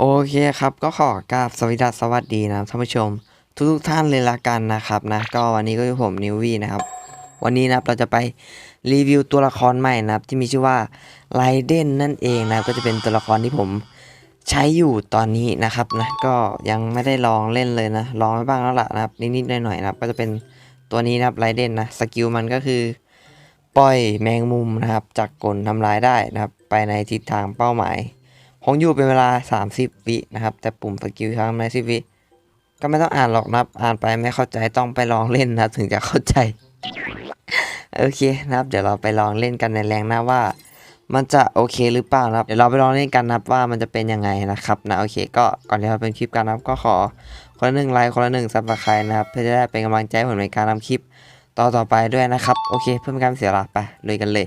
โอเคครับก็ขอกราบสวัสดีสวัสดีนะท่านผู้ชม ทุกๆท่านเลยละกันนะครับนะก็วันนี้ก็อยู่ผมนิววี่นะครับ วันนี้นะครับเราจะไปรีวิวตัวละครใหม่นะครับ ที่มีชื่อว่าไลเดนนั่นเองนะครับก็จะเป็นตัวละครที่ผมใช้อยู่ตอนนี้นะครับนะก็ยังไม่ได้ลองเล่นเลยนะลองไปบ้างแล้วล่ะนะครับนิดๆหน่อยๆนะครับ ก็จะเป็นตัวนี้นะครับไลเดนนะสกิลมันก็คือปล่อยแมงมุมนะครับจากกลทำลายได้นะครับ ไปในทิศทางเป้าหมาย งอยู่เป็นเวลา 30 วินะครับ แต่ปุ่มสกิลทำใน10วิก็ไม่ต้องอ่านหรอกนะครับอ่านไปไม่เข้าใจต้องไปลองเล่นนะถึงจะเข้าใจ โอเคนะครับ เดี๋ยวเราไปลองเล่นกันในแรงหน้าว่า มันจะโอเคหรือเปล่านะครับ เดี๋ยวเราไปลองเล่นกันนะครับว่ามันจะเป็นยังไงนะครับนะโอเค ก็ก่อนที่เราเป็นคลิปกันนะครับก็ขอคนละหนึ่งไลค์คนละหนึ่งซับสไครต์นะครับเพื่อจะได้เป็นกำลังใจผมในการทำคลิปต่อต่อไปด้วยนะครับ โอเค เพื่อไม่ให้การเสียเวลาไปเลยกันเลย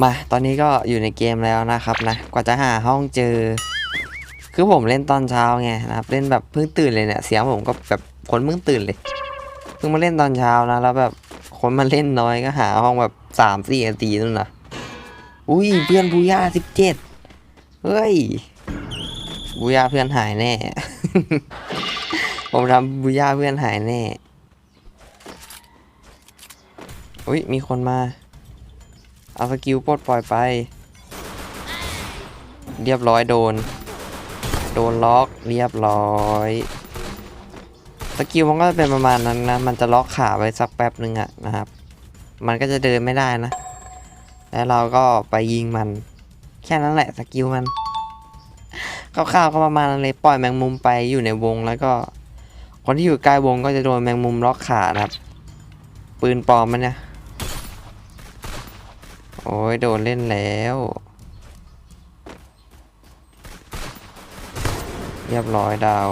มา ตอนนี้ก็อยู่ในเกมแล้วนะครับนะ กว่าจะหาห้องเจอ คือผมเล่นตอนเช้าไงนะครับ เล่นแบบเพิ่งตื่นเลยเนี่ย เสียงผมก็แบบคนเพิ่งตื่นเลย เพิ่งมาเล่นตอนเช้านะ แล้วแบบคนมาเล่นน้อยก็หาห้องแบบสามสี่นาทีนู่นนะอุ้ยเพื่อนบูย่าสิบเจ็ดเฮ้ยบูย่าเพื่อนหายแน่ ผมทำบูย่าเพื่อนหายแน่ อุ้ยมีคนมา เอาสกิลปลดปล่อยไป เรียบร้อยโดน โดนล็อกเรียบร้อยสกิลมันก็จะเป็นประมาณนั้นนะ มันจะล็อกขาไว้สักแป๊บหนึ่งอะนะครับ มันก็จะเดินไม่ได้นะ แล้วเราก็ไปยิงมัน แค่นั้นแหละสกิลมันคร่าวๆก็ประมาณนั้นเลยปล่อยแมงมุมไปอยู่ในวงแล้วก็ คนที่อยู่ใกล้วงก็จะโดนแมงมุมล็อกขานะครับ ปืนปลอมมันเนี่ย โอ้ยโดนเล่นแล้ว เรียบร้อยดาว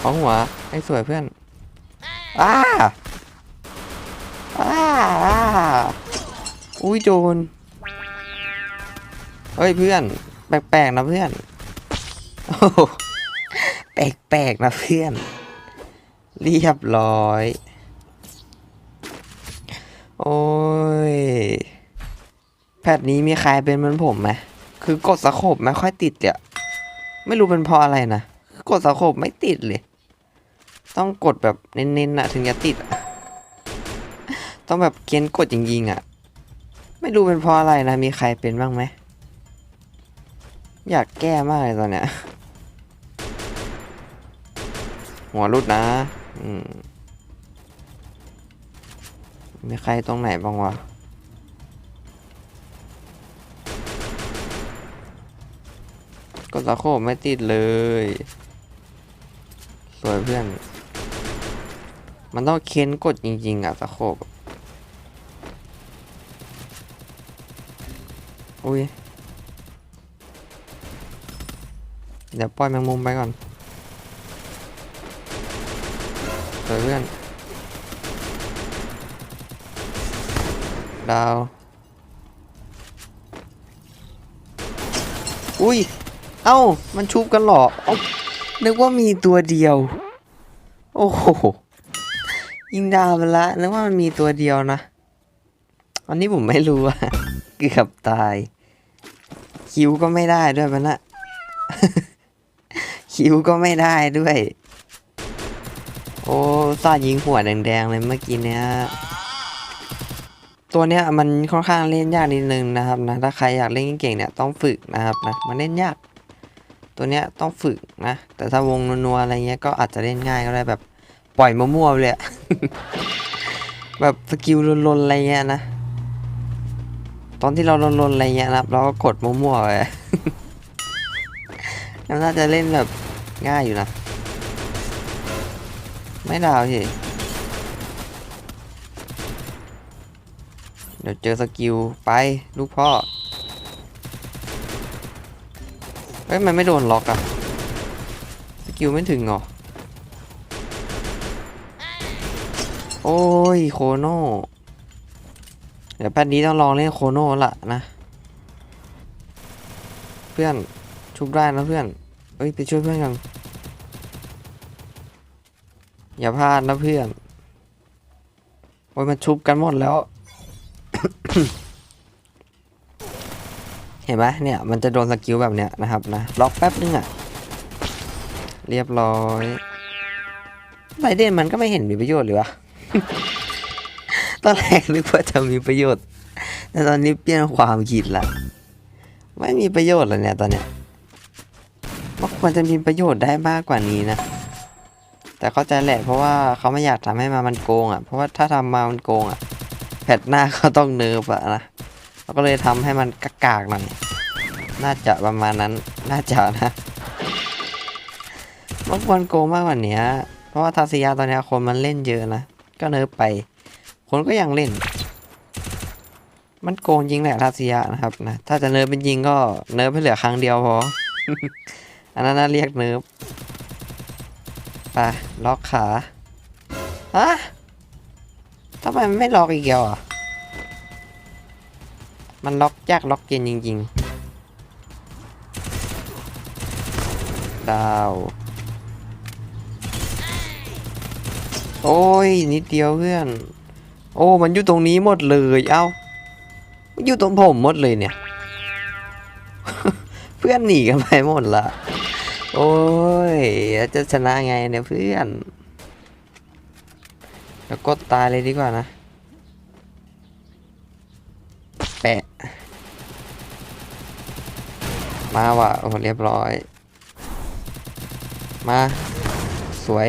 ของหัวไอ้สวยเพื่อนอ้าอ้าอุ้ยโดนเฮ้ยเพื่อน แปลกๆนะเพื่อนแปลกๆนะเพื่อน เรียบร้อย โอ้ย แพทนี้มีใครเป็นเหมือนผมไหมคือกดสโคบไม่ค่อยติดอะไม่รู้เป็นเพราะอะไรนะคือกดสโคบไม่ติดเลย ต้องกดแบบเน้นๆนะถึงจะติด ต้องแบบเค้นกดจริงๆอะ ไม่รู้เป็นเพราะอะไรนะ มีใครเป็นบ้างไหม อยากแก้มากเลยตอนเนี้ยหัวรุดนะ อืม มีใครตรงไหนบ้างวะกดตะโขบไม่ติดเลย สวยเพื่อน มันต้องเค้นกดจริงๆอะตะโขบอะอุ้ย เดี๋ยวปล่อยแมงมุมไปก่อนสวยเพื่อน ดาว อุ้ย เอ้า มันชุบกันหรออนึกว่ามีตัวเดียว โอ้โห ยิงดาวไปละ นึกว่ามันมีตัวเดียวนะ อันนี้ผมไม่รู้อะเกือบตาย คิวก็ไม่ได้ด้วยมันนะคิวก็ไม่ได้ด้วย โอ้ซายิงหัวแดงๆเลยเมื่อกี้เนี้ย ตัวเนี้ยมันค่อนข้างเล่นยากนิดนึงนะครับนะถ้าใครอยากเล่นเก่งๆเนี่ยต้องฝึกนะครับนะมันเล่นยาก ตัวเนี้ยต้องฝึกนะแต่ถ้าวงนัวๆอะไรเงี้ยก็อาจจะเล่นง่ายก็ได้แบบปล่อยมั่วๆไปเลยแบบสกิลลนๆอะไรเงี้ยนะตอนที่เราลนๆอะไรเงี้ยนะครับเราก็กดมั่วๆไปแล้วน่าจะเล่นแบบง่ายอยู่นะ ไม่ดาวสิ ดี๋ยวเจอสกิลไปลูกพ่อ เฮ้ย มันไม่โดนล็อกอะสกิลไม่ถึงเหรอ โอ้ย โคโน่ เดี๋ยวแป๊บนี้ต้องลองเล่นโคโน่ละนะ เพื่อน ชุบได้นะเพื่อน เอ้ย ไปช่วยเพื่อนกัน อย่าพลาดนะเพื่อน โอ้ยมันชุบกันหมดแล้ว เห็นไหมเนี่ยมันจะโดนสกิลแบบเนี้ยนะครับนะล็อกแป๊บนึงอะเรียบร้อยไรเดนมันก็ไม่เห็นมีประโยชน์เลยวะตอนแรกนึกว่าจะมีประโยชน์ แต่ตอนนี้เปลี่ยนความคิดละไม่มีประโยชน์แล้วเนี่ยตอนเนี้ยมันควรจะมีประโยชน์ได้มากกว่านี้นะ แต่เข้าใจแหละเพราะว่าเขาไม่อยากทำให้มามันโกงอะ เพราะว่าถ้าทำมามันโกงอะ พทหน้าก็ต้องเนิร์ฟอะนะเราก็เลยทำให้มันกากๆหน่อยน่าจะประมาณนั้นน่าจะนะมันควรโกงมากกว่านี้เพราะว่าทาซิยาตอนนี้คนมันเล่นเยอะนะ ก็เนิร์ฟไป คนก็ยังเล่น มันโกงจริงแหละทาซิยะนะครับนะถ้าจะเนิร์ฟเป็นจริงก็เนิร์ฟให้เหลือครั้งเดียวพออันนั้นน่าเรียกเนิร์ฟไปล็อกขาฮะำไมมันไม่ล็อกอีกแล้วอะ มันล็อกยากล็อกเย็นจริงๆ ดาว โอ้ย นิดเดียวเพื่อน โอ้ มันอยู่ตรงนี้หมดเลย เอ้า อยู่ตรงผมหมดเลยเนี่ย เพื่อนหนีกันไปหมดละ โอ้ยจะชนะไงเนี่ยเพื่อน แล้วกดตายเลยดีกว่านะ แปะ มาว่ะ โอ้เรียบร้อย มา สวย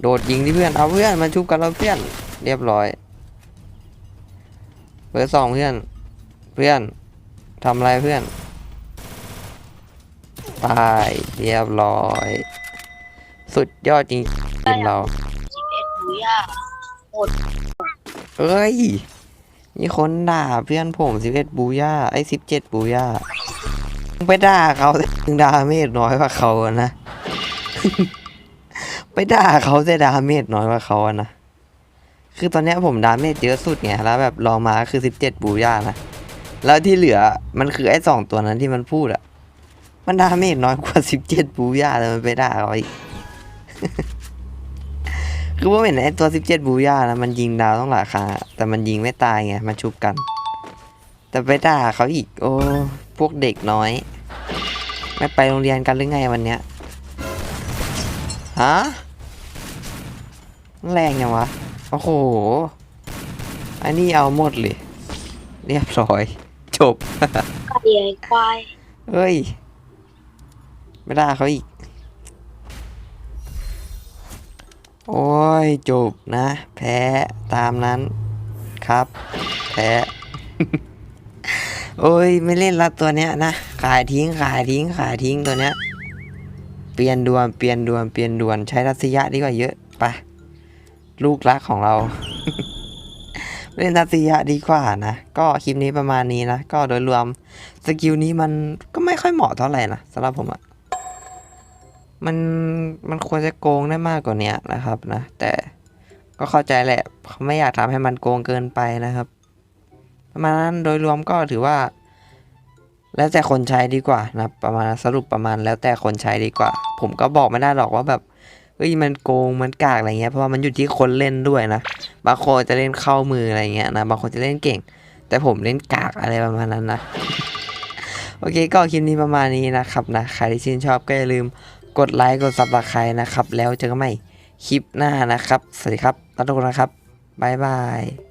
โดดยิงที่เพื่อน เอาเพื่อน มาชุบกันแล้วเพื่อน เรียบร้อย เบอร์สองเพื่อน เพื่อนทำอะไรเพื่อน ตาย เรียบร้อย สุดยอดจริงๆเรา เอ็ดหรือย่าเอ้ย มีคนด่าเพื่อนผมสิบเอ็ดบูย่าไอ้สิบเจ็ดบูย่าไปด่าเขาแต่มึงดาเมจน้อยกว่าเขาอะนะ ไปด่าเขาแต่ดาเมจน้อยกว่าเขาอะนะ คือตอนนี้ผมดาเมจเยอะสุดไงแล้วแบบลองมาคือสิบเจ็ดบูย่านะ แล้วที่เหลือมันคือไอ้สองตัวนั้นที่มันพูดอะมันดาเมจน้อยกว่าสิบเจ็ดบูย่าแต่มันไปด่าเขาอีก คือว่าเห็นไอ้ตัว 17 บูย่านะมันยิงดาวต้องหลายครั้งอะแต่มันยิงไม่ตายไงมันชุบกัน แต่ไปด่าเขาอีก โอ้พวกเด็กน้อย ไม่ไปโรงเรียนกันหรือไงวันเนี้ยฮะแรงยังวะ โอ้โห อันนี้เอาหมดเลย เรียบร้อย จบกระเดียควายเฮ้ย ไม่ได้เขาอีก โอ้ยจบนะ แพ้ตามนั้นครับ แพ้ โอ้ยไม่เล่นละตัวเนี้ยนะ ขายทิ้งขายทิ้งขายทิ้งตัวเนี้ย เปลี่ยนดวนเปลี่ยนดวนเปลี่ยนดวนใช้รัศยะดีกว่าเยอะไปลูกรักของเราเล่นทัศยะดีกว่านะ ก็คลิปนี้ประมาณนี้นะ ก็โดยรวมสกิลนี้มันก็ไม่ค่อยเหมาะเท่าไหร่นะสำหรับผมอะ มันมันควรจะโกงได้มากกว่านี้นะครับนะแต่ก็เข้าใจแหละเขาไม่อยากทำให้มันโกงเกินไปนะครับ ประมาณนั้นโดยรวมก็ถือว่า แล้วแต่คนใช้ดีกว่านะประมาณสรุปประมาณแล้วแต่คนใช้ดีกว่า ผมก็บอกไม่ได้หรอกว่าแบบเอ้ยมันโกงมันกากอะไรเงี้ยเพราะว่ามันอยู่ที่คนเล่นด้วยนะบางคนจะเล่นเข้ามืออะไรเงี้ยนะบางคนจะเล่นเก่ง แต่ผมเล่นกากอะไรประมาณนั้นนะโอเคก็คลิปนี้ประมาณนี้นะครับนะใครที่ชื่นชอบก็อย่าลืม กดไลค์กดซับสไครต์นะครับ แล้วเจอกันใหม่คลิปหน้านะครับ สวัสดีครับทุกคนนะครับ บ๊ายบาย